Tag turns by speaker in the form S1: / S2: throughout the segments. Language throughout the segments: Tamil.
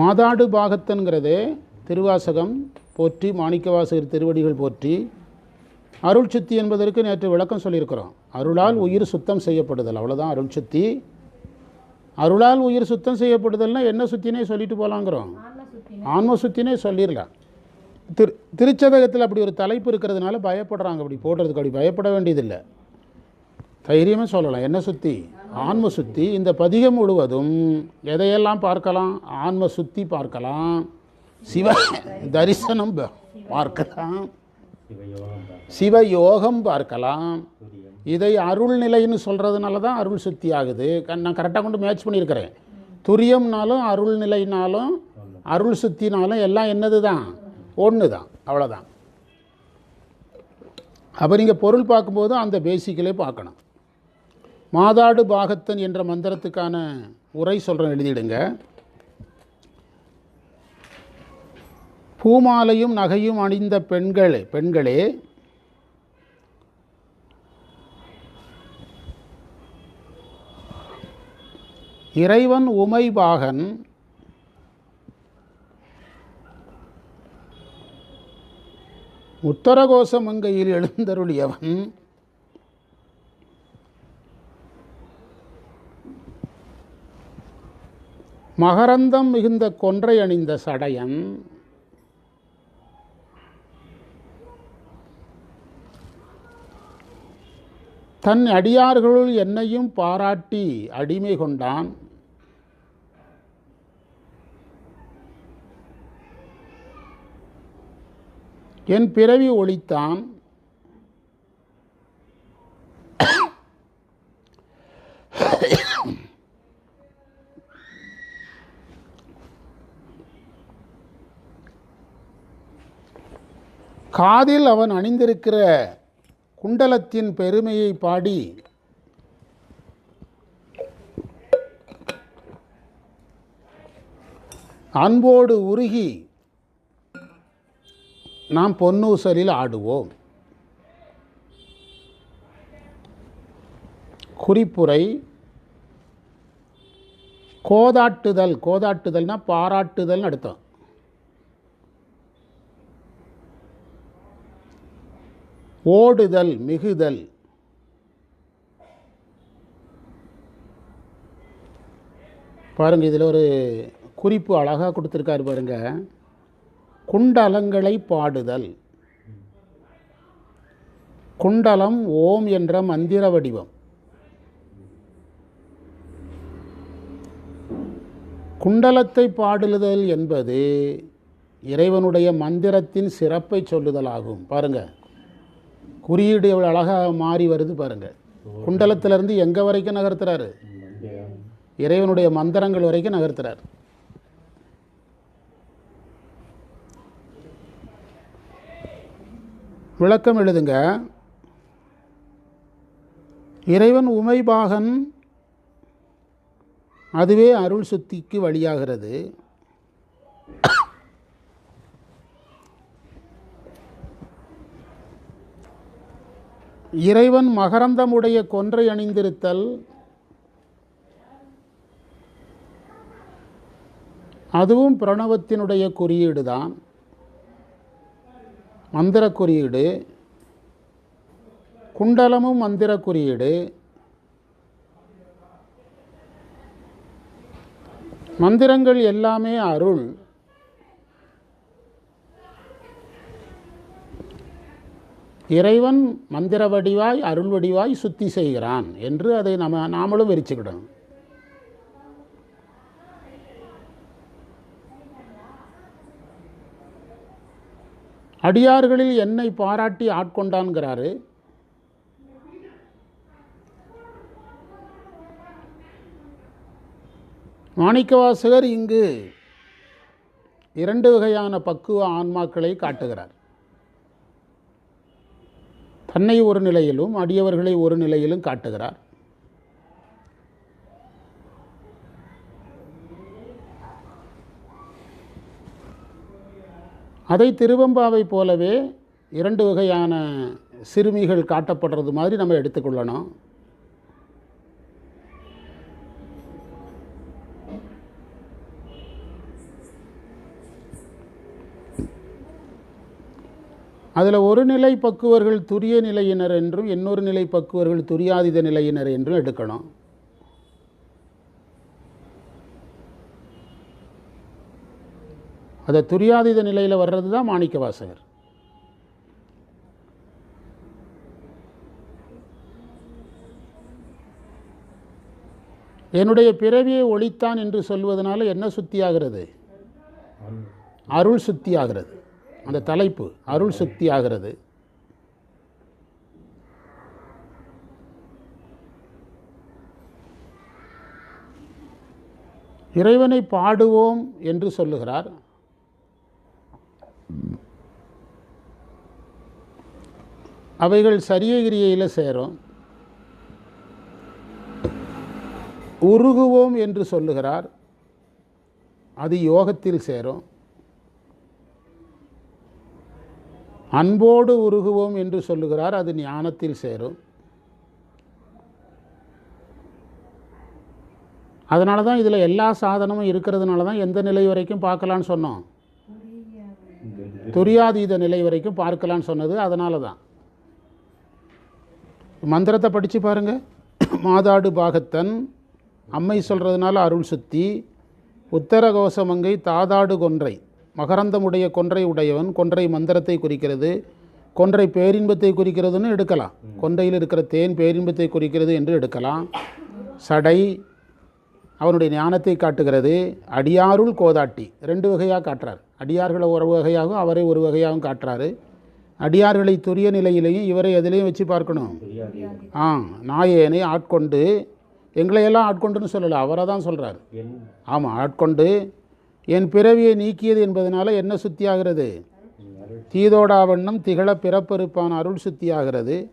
S1: மாதாடு பாகத்தன்கிறது திருவாசகம் போற்றி மாணிக்கவாசகர் திருவடிகள் போற்றி. அருள் சுத்தி என்பதற்கு நேற்று விளக்கம் சொல்லியிருக்கிறோம். அருளால் உயிர் சுத்தம் செய்யப்படுதல். அவ்வளோதான் அருள் சுத்தி. அருளால் உயிர் சுத்தம் செய்யப்படுதல்னா என்ன சுத்தினே சொல்லிட்டு போகலாங்கிறோம் ஆன்ம சுத்தினே சொல்லிடலாம். திரு திருச்சதகத்தில் அப்படி ஒரு தலைப்பு இருக்கிறதுனால பயப்படுறாங்க. அப்படி போடுறதுக்கு அப்படி பயப்பட வேண்டியதில்லை. தைரியமாக சொல்லலாம். என்ன சுத்தி? ஆன்ம சுத்தி. இந்த பதிகம் முழுவதும் எதையெல்லாம் பார்க்கலாம்? ஆன்ம சுத்தி பார்க்கலாம். சிவ தரிசனம் பார்க்கலாம். பார்க்கலாம் சிவயோகம் பார்க்கலாம். இதை அருள் நிலைன்னு சொல்கிறதுனால தான் அருள் சுத்தி ஆகுது. க- நான் கரெக்டாக கொண்டு மேட்ச் பண்ணியிருக்கிறேன். துரியம்னாலும் அருள் நிலைனாலும் அருள் சுத்தினாலும் எல்லாம் என்னது தான்? ஒன்று தான். அவ்வளோதான் அப்போ நீங்கள் பொருள் பார்க்கும்போது அந்த பேசிக்கலே பார்க்கணும். மாதாடு பாகத்தன் என்ற மந்திரத்துக்கான உரை சொல்கிறேன் எழுதிடுங்க. பூமாலையும் நகையும் அணிந்த பெண்களே பெண்களே. இறைவன் உமைபாகன் உத்தரகோசமங்கையில் எழுந்தருளியவன். மகரந்தம் மிகுந்த கொன்றை அணிந்த சடையன். தன் அடியார்களுள் என்னையும் பாராட்டி அடிமை கொண்டான். என் பிறவி ஒழித்தான். காதில் அவன் அணிந்திருக்கிற குண்டலத்தின் பெருமையை பாடி அன்போடு உருகி நாம் பொன்னூசலில் ஆடுவோம். குறிப்புரை கோதாட்டுதல் கோதாட்டுதல்னால் பாராட்டுதல்னு அர்த்தம். ஓடுதல் மிகுதல். பாருங்கள் இதில் ஒரு குறிப்பு அழகாக கொடுத்துருக்காரு பாருங்க. குண்டலங்களை பாடுதல். குண்டலம் ஓம் என்ற மந்திர வடிவம். குண்டலத்தை பாடுதல் என்பது இறைவனுடைய மந்திரத்தின் சிறப்பை சொல்லுதலாகும். பாருங்கள் குறியீடு எவ்வளோ அழகாக மாறி வருது பாருங்க. குண்டலத்திலேருந்து எங்கே வரைக்கும் நகர்த்துறாரு? இறைவனுடைய மந்திரங்கள் வரைக்கும் நகர்த்துறார். விளக்கம் எழுதுங்க. இறைவன் உமைபாகன் அதுவே அருள் சுத்திக்கு வழியாகிறது. இறைவன் மகரந்தமுடைய கொன்றை அணிந்திருத்தல் அதுவும் பிரணவத்தினுடைய குறியீடு தான் மந்திர குறியீடு குண்டலமும் மந்திர குறியீடு மந்திரங்கள் எல்லாமே அருள். இறைவன் மந்திர வடிவாய் அருள் வடிவாய் சுத்தி செய்கிறான் என்று அதை நம்ம நாமளும் வெறிச்சுக்கிடணும் அடியார்களில் என்னை பாராட்டி ஆட்கொண்டான்கிறாரு. மாணிக்கவாசகர் இங்கு இரண்டு வகையான பக்குவ ஆன்மாக்களை காட்டுகிறார். தன்னை ஒரு நிலையிலும் அடியவர்களை ஒரு நிலையிலும் காட்டுகிறார். அதை திருவம்பாவை போலவே இரண்டு வகையான சிறுமிகள் காட்டப்படுறது மாதிரி நம்ம எடுத்துக்கொள்ளணும். அதில் ஒரு நிலை பக்குவர்கள் துரிய நிலையினர் என்றும் இன்னொரு நிலை பக்குவர்கள் துரியாதீத நிலையினர் என்றும் எடுக்கணும். அதை துரியாதீத நிலையில் வர்றது தான் மாணிக்க வாசகர் என்னுடைய பிறவியை ஒழித்தான் என்று சொல்வதனால என்ன சுத்தியாகிறது? அருள் சுத்தியாகிறது. அந்த தலைப்பு அருள் சக்தி ஆகிறது. இறைவனை பாடுவோம் என்று சொல்லுகிறார். அவைகள் சரியகிரியையில் சேரும். உருகுவோம் என்று சொல்லுகிறார். அது யோகத்தில் சேரும். அன்போடு உருகுவோம் என்று சொல்லுகிறார் அது ஞானத்தில் சேரும். அதனால தான் இதில் எல்லா சாதனமும் இருக்கிறதுனால தான் எந்த நிலை வரைக்கும் பார்க்கலான்னு சொன்னோம். துரியாதீத நிலை வரைக்கும் பார்க்கலான்னு சொன்னது அதனால தான் மந்திரத்தை படித்து பாருங்கள் மாதாடு பாகத்தன் அம்மை சொல்கிறதுனால அருள் சுத்தி உத்தரகோசமங்கை தாதாடு கொன்றை. மகரந்தமுடைய கொன்றை உடையவன் கொன்றை மந்திரத்தை குறிக்கிறது கொன்றை பேரின்பத்தை குறிக்கிறதுன்னு எடுக்கலாம். கொன்றையில் இருக்கிற தேன் பேரின்பத்தை குறிக்கிறது என்று எடுக்கலாம். சடை அவனுடைய ஞானத்தை காட்டுகிறது. அடியாருள் கோதாட்டி ரெண்டு வகையாக காட்டுறார். அடியார்களை ஒரு வகையாகவும் அவரை ஒரு வகையாகவும் காட்டுறாரு. அடியார்களை துரிய நிலையிலையும் இவரை எதிலையும் வச்சு பார்க்கணும். ஆ நாயேனை ஆட்கொண்டு எங்களையெல்லாம் ஆட்கொண்டுன்னு சொல்லலை அவரை தான் சொல்கிறார் ஆமாம் ஆட்கொண்டு என் பிறவியை நீக்கியது என்பதனால என்ன சுத்தியாகிறது? தீதோடாவண்ணம் திகழ பிறப்பெருப்பான அருள் சுத்தியாகிறது.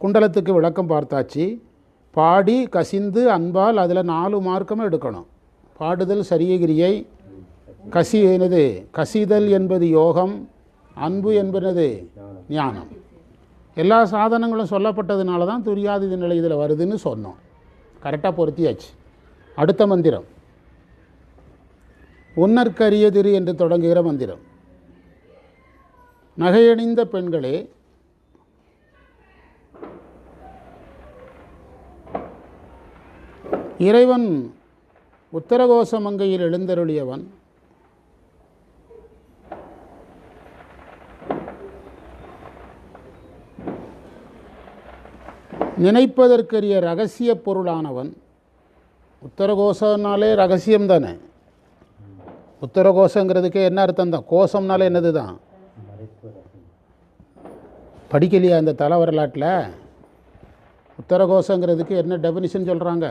S1: குண்டலத்துக்கு விளக்கம் பார்த்தாச்சு. பாடி கசிந்து அன்பால் அதில் நாலு மார்க்கமும் எடுக்கணும். பாடுதல் சரியகிரியை கசி என்னது? கசிதல் என்பது யோகம் அன்பு என்பது ஞானம். எல்லா சாதனங்களும் சொல்லப்பட்டதுனால தான் துரியாதி நிலை இதில் வருதுன்னு சொன்னோம். கரெக்டாக பொருத்தியாச்சு. அடுத்த மந்திரம். உன்னற்கரியதிரு என்று தொடங்குகிற மந்திரம். நகையணிந்த பெண்களே இறைவன் உத்தரகோசமங்கையில் எழுந்தருளியவன் நினைப்பதற்கரிய ரகசிய பொருளானவன் உத்தரகோசனாலே ரகசியம் தானே உத்தரகோசங்கிறதுக்கே என்ன அர்த்தம் தான்? கோஷம்னாலே என்னது தான்? படிக்கலையா அந்த தல வரலாற்றில்? உத்தரகோசங்கிறதுக்கு என்ன டெபினிஷன் சொல்கிறாங்க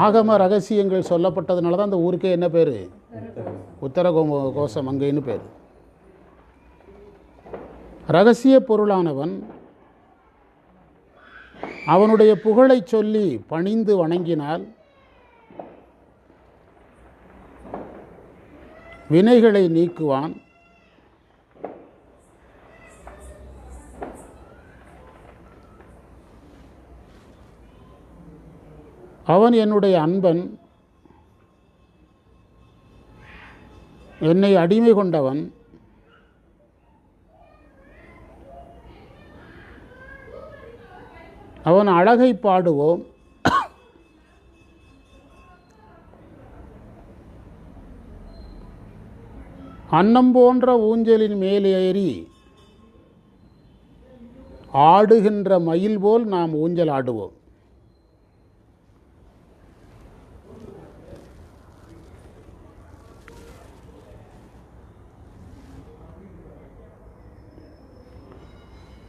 S1: ஆகம ரகசியங்கள் சொல்லப்பட்டதுனால தான் அந்த ஊருக்கே என்ன பேர்? உத்தரகோ கோஷம் அங்கேன்னு பேர். ரகசிய பொருளானவன் அவனுடைய புகழை சொல்லி பணிந்து வணங்கினால் வினைகளை நீக்குவான். அவன் என்னுடைய அன்பன். என்னை அடிமை கொண்டவன். அவன் அழகை பாடுவோம். அன்னம் போன்ற ஊஞ்சலின் மேலேறி ஆடுகின்ற மயில் போல் நாம் ஊஞ்சல் ஆடுவோம்.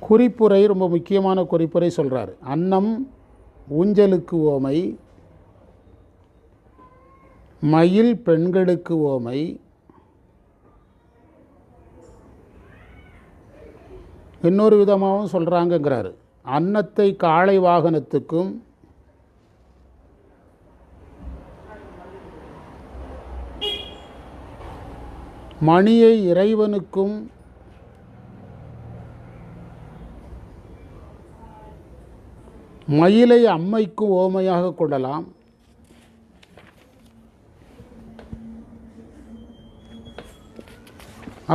S1: குறிப்புரை ரொம்ப முக்கியமான குறிப்புரை சொல்கிறார் அன்னம் ஊஞ்சலுக்கு ஓமை மயில் பெண்களுக்கு ஓமை இன்னொரு விதமாகவும் சொல்கிறாங்கங்கிறாரு அன்னத்தை காளை வாகனத்துக்கும் மணியை இறைவனுக்கும் மயிலை அம்மைக்கும் ஓமையாக கொள்ளலாம்.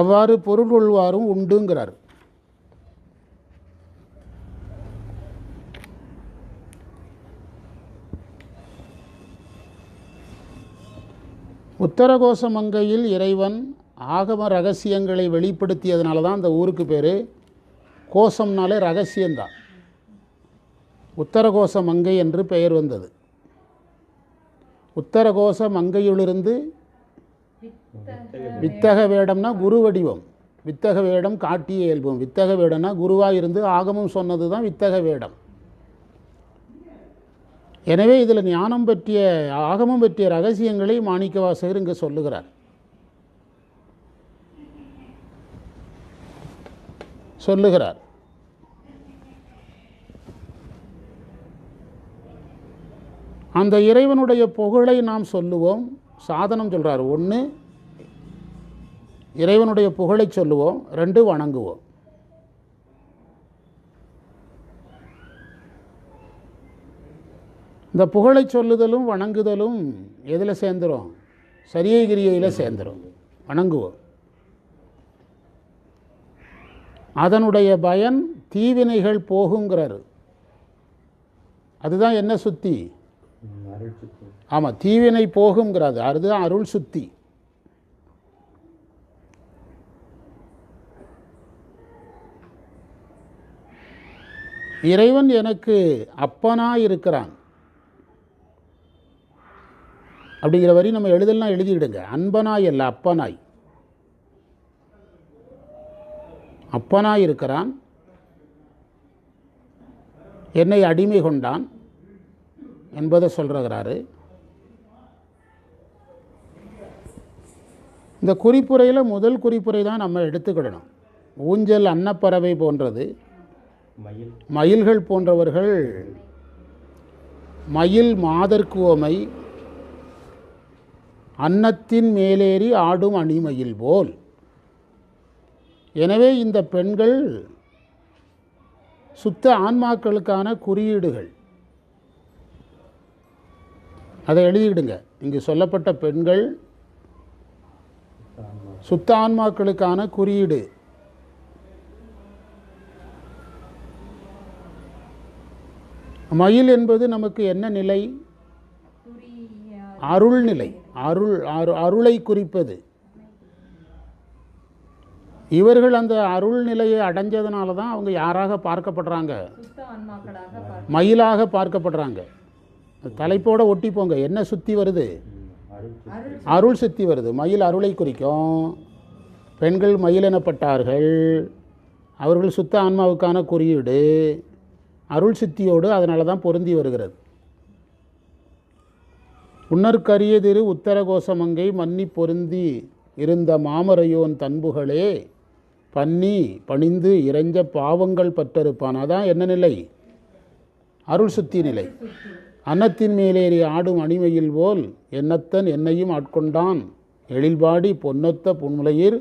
S1: அவ்வாறு பொருள் கொள்வாரும் உண்டுங்கிறார். உத்தரகோச மங்கையில் இறைவன் ஆகம ரகசியங்களை வெளிப்படுத்தியதுனால தான் அந்த ஊருக்கு பேர். கோசம்னாலே ரகசியம்தான். உத்தரகோச மங்கை என்று பெயர் வந்தது. உத்தரகோச மங்கையிலிருந்து வித்தக வேடம்னா குரு வடிவம் வித்தக வேடம் காட்டிய இயல்பும். வித்தக வேடம்னா குருவாக இருந்து ஆகமம் சொன்னது தான் வித்தக வேடம் எனவே இதில் ஞானம் பற்றிய ஆகமம் பற்றிய ரகசியங்களை மாணிக்க வாசகர் இங்கே சொல்லுகிறார். சொல்லுகிறார். அந்த இறைவனுடைய புகழை நாம் சொல்லுவோம். சாதனம் சொல்கிறார் ஒன்று இறைவனுடைய புகழை சொல்லுவோம். ரெண்டு வணங்குவோம். இந்த புகழை சொல்லுதலும் வணங்குதலும் எதில் சேர்ந்துரும்? சரியை கிரியையில் சேர்ந்துரும். வணங்குவோம். அதனுடைய பயன் தீவினைகள் போகுங்கிறாரு. அதுதான் என்ன சுத்தி? ஆமாம் தீவினை போகுங்கிறாரு. அதுதான் அருள் சுத்தி. இறைவன் எனக்கு அப்பனாக இருக்கிறான் அப்படிங்கிற வரி நம்ம எழுதலாம் எழுதிடுங்க. அன்பனாய் அல்ல அப்பனாய். அப்பனாய் இருக்கிறான். என்னை அடிமை கொண்டான் என்பதை சொல்கிறாரு இந்த குறிப்புரையில் முதல் குறிப்புரை தான் நம்ம எடுத்துக்கிடணும். ஊஞ்சல் அன்னப்பறவை போன்றது.
S2: மயில்.
S1: மயில்கள் போன்றவர்கள் மயில் மாதர்க்குவமை அன்னத்தின் மேலேறி ஆடும் அணிமயில் போல். எனவே இந்த பெண்கள் சுத்த ஆன்மாக்களுக்கான குறியீடுகள். அதை எழுதிடுங்க இங்கு சொல்லப்பட்ட பெண்கள் சுத்த ஆன்மாக்களுக்கான குறியீடு. மயில் என்பது நமக்கு என்ன நிலை? அருள் நிலை அருள் அரு அருளை குறிப்பது. இவர்கள் அந்த அருள் நிலையை அடைஞ்சதுனால தான் அவங்க யாராக பார்க்கப்படுறாங்க? மயிலாக பார்க்கப்படுறாங்க. தலைப்போட ஒட்டி போங்க. என்ன சுத்தி வருது?
S2: அருள் சுத்தி
S1: அருள் சுத்தி வருது. மயில் அருளை குறிக்கும். பெண்கள் மயில் எனப்பட்டார்கள். அவர்கள் சுத்த ஆன்மாவுக்கான குறியீடு. அருள் சித்தியோடு அதனால தான் பொருந்தி வருகிறது. உன்னற்கரியதிரு உத்தரகோசமங்கை மன்னி பொருந்தி இருந்த மாமரையோன் தன்புகளே பன்னி பணிந்து இறைஞ்ச பாவங்கள் பற்றிருப்பான் அதான் என்ன நிலை? அருள் சுத்தி நிலை. அன்னத்தின் மேலேறி ஆடும் அணிமையில் போல் என்னத்தன் என்னையும் ஆட்கொண்டான். எழில்பாடி பொன்னொத்த புன்முலையீர்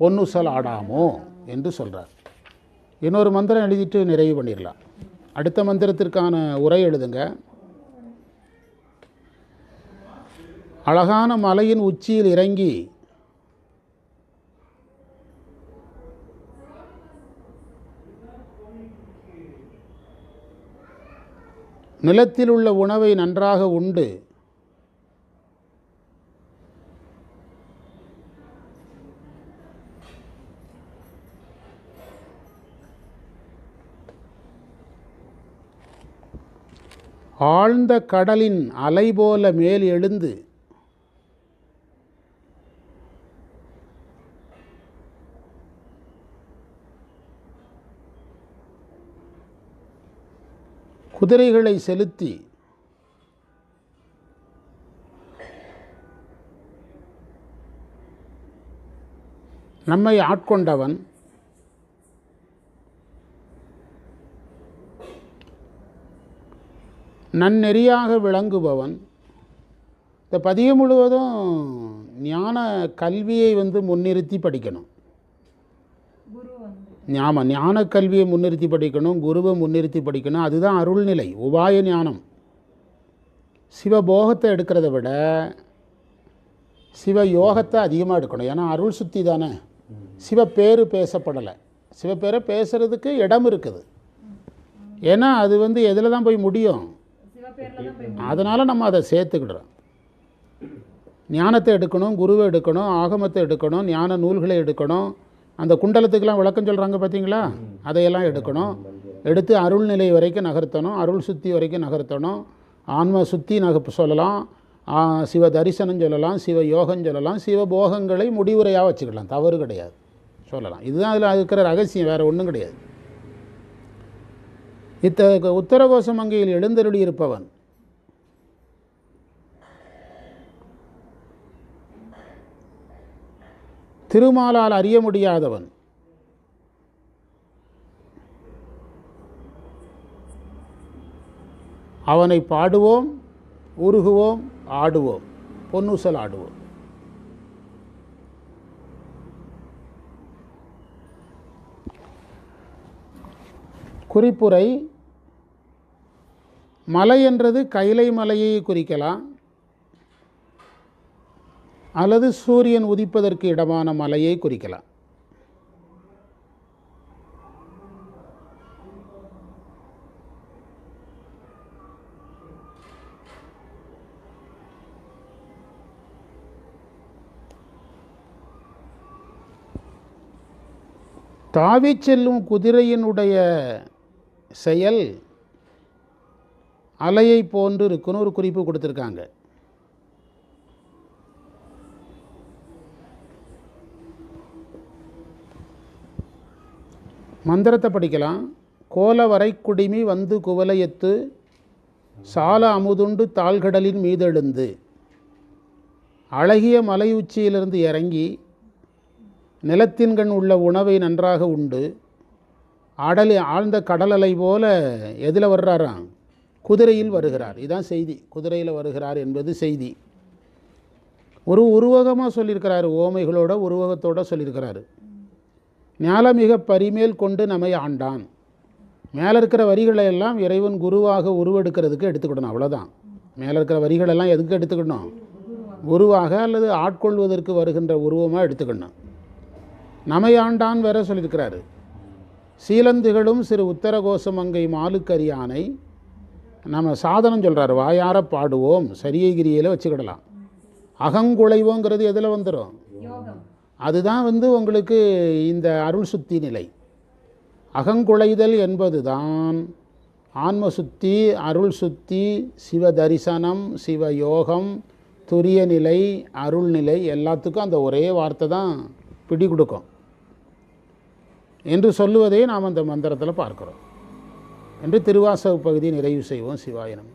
S1: பொன்னுசல் ஆடாமோ என்று சொல்கிறார் இன்னொரு மந்திரம் எழுதிட்டு நிறைவு பண்ணிடலாம். அடுத்த மந்திரத்திற்கான உரை எழுதுங்க. அழகான மலையின் உச்சியில் இறங்கி நிலத்தில் உள்ள உணவை நன்றாக உண்டு. ஆழ்ந்த கடலின் அலை போல மேல் எழுந்து குதிரைகளை செலுத்தி நம்மை ஆட்கொண்டவன் நன்னெறியாக விளங்குபவன். இந்த பதியம் முழுவதும் ஞான கல்வியை வந்து முன்னிறுத்தி படிக்கணும். ஆமாம் ஞான கல்வியை முன்னிறுத்தி படிக்கணும் குருவை முன்னிறுத்தி படிக்கணும் அதுதான் அருள்நிலை உபாய ஞானம். சிவபோகத்தை எடுக்கிறத விட சிவ யோகத்தை அதிகமாக எடுக்கணும். ஏன்னா அருள் சுத்தி தானே. சிவப்பேரு பேசப்படலை. சிவப்பேரை பேசுறதுக்கு இடம் இருக்குது. ஏன்னா அது வந்து எதில் தான் போய் முடியும்? அதனால் நம்ம அதை சேர்த்துக்கிடுறோம். ஞானத்தை எடுக்கணும் குருவை எடுக்கணும் ஆகமத்தை எடுக்கணும் ஞான நூல்களை எடுக்கணும் அந்த குண்டலத்துக்கெல்லாம் விளக்கம் சொல்கிறாங்க பார்த்தீங்களா அதையெல்லாம் எடுக்கணும். எடுத்து அருள் நிலை வரைக்கும் நகர்த்தணும். அருள் சுத்தி வரைக்கும் நகர்த்தணும். ஆன்ம சுத்தி நக சொல்லலாம். சிவ தரிசனம் சொல்லலாம். சிவ யோகம் சொல்லலாம். சிவ போகங்களை முடிவுரையாக வச்சுக்கலாம். தவறு கிடையாது. சொல்லலாம். இதுதான் அதில் இருக்கிற ரகசியம். வேறு ஒன்றும் கிடையாது. இத்த உத்தரகோச மங்கையில் எழுந்தருளி இருப்பவன் திருமாலால் அறிய முடியாதவன். அவனை பாடுவோம் உருகுவோம் ஆடுவோம் பொன்னூசல் ஆடுவோம். குறிப்புரை மலை என்றது கைலை மலையை குறிக்கலாம். அல்லது சூரியன் உதிப்பதற்கு இடமான மலையை குறிக்கலாம். தாவிச் செல்லும் குதிரையினுடைய செயல் அலையை போன்று இருக்குன்னு ஒரு குறிப்பு கொடுத்துருக்காங்க. மந்திரத்தை படிக்கலாம். கோலவரை குடிமி வந்து குவலையத்து சால அமுதுண்டு தாழ்கடலின் மீதெழுந்து அழகிய மலை உச்சியிலிருந்து இறங்கி நிலத்தின்கண் உள்ள உணவை நன்றாக உண்டு. அடலி ஆழ்ந்த கடலலை போல எதில் வர்றாராம்? குதிரையில் வருகிறார். இதுதான் செய்தி. குதிரையில் வருகிறார் என்பது செய்தி. ஒரு உருவகமாக சொல்லியிருக்கிறாரு. ஓமைகளோட உருவகத்தோடு சொல்லியிருக்கிறாரு. ஞாலமிக பரிமேல் கொண்டு நம்மை ஆண்டான். மேலே இருக்கிற வரிகளை எல்லாம் இறைவன் குருவாக உருவெடுக்கிறதுக்கு எடுத்துக்கிடணும் அவ்வளோதான் மேலே இருக்கிற வரிகளெல்லாம் எதுக்கு எடுத்துக்கணும் குருவாக அல்லது ஆட்கொள்வதற்கு வருகின்ற உருவமாக எடுத்துக்கணும் நம்மை ஆண்டான் வேற சொல்லியிருக்கிறாரு. சீலந்துகளும் சிறு உத்தரகோசமங்கை மாலுக்கரியானை நம்ம சாதனம் சொல்கிறாரு வாயார பாடுவோம் சரியகிரியில் வச்சுக்கிடலாம். அகங்குலைவோங்கிறது எதில் வந்துடும்
S3: யோகம்.
S1: அதுதான் வந்து உங்களுக்கு இந்த அருள் சுத்தி நிலை. அகங்குலைதல் என்பதுதான். ஆன்ம சுத்தி அருள் சுத்தி சிவ தரிசனம் சிவ யோகம் துரிய நிலை அருள் நிலை எல்லாத்துக்கும் அந்த ஒரே வார்த்தை தான் பிடி கொடுக்கும் என்று சொல்லுவதை நாம் அந்த மந்திரத்தில் பார்க்குறோம். என்று திருவாசக பகுதி நிறைவு செய்வோம். சிவாயனம்